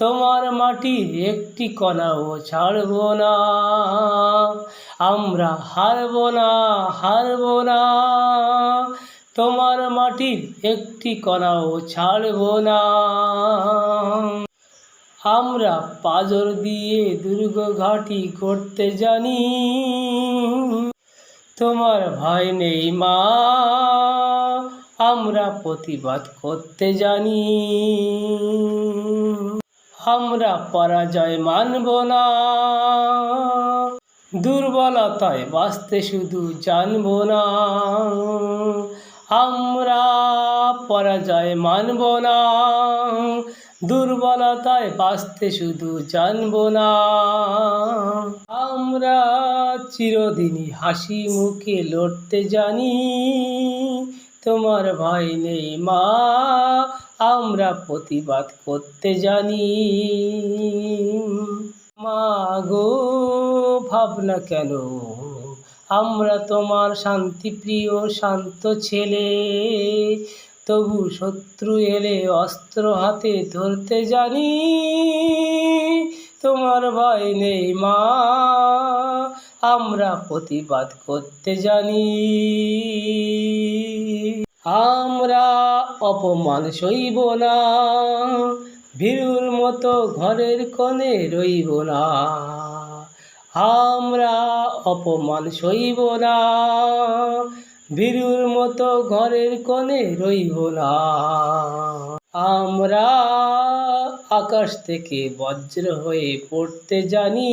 তোমার মাটির একটি কণাও ছাড়ব না। আমরা হারব না হারব না। তোমার মাটির একটি কণাও ছাড়ব না। আমরা পাজর দিয়ে দুর্গ ঘাটি করতে জানি। তোমার ভয় নেই মা। আমরা প্রতিবাদ করতে জানি। আমরা পরাজয় মানব না। দুর্বলতায় বাঁচতে শুধু জানব না। আমরা পরাজয় মানব না। দুর্বলতায় বাঁচতে শুধু জানব না। আমরা চিরদিনই হাসি মুখে লড়তে জানি। তোমার ভয় নেই মা, আমরা প্রতিবাদ করতে জানি। মা গো, ভাবনা কেন? আমরা তোমার শান্তিপ্রিয়, শান্ত ছেলে। তবু শত্রু এলে অস্ত্র হাতে ধরতে জানি। তোমার ভয় নেই মা আমরা প্রতিবাদ করতে জানি। আমরা অপমান সইব না। ভীরুর মতো ঘরের কোণে রইব না। আমরা অপমান সইব না। ভীরুর মতো ঘরের কোণে রইব না। আমরা আকাশ থেকে বজ্র হয়ে পড়তে জানি।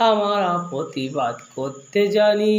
আমরা প্রতিবাদ করতে জানি।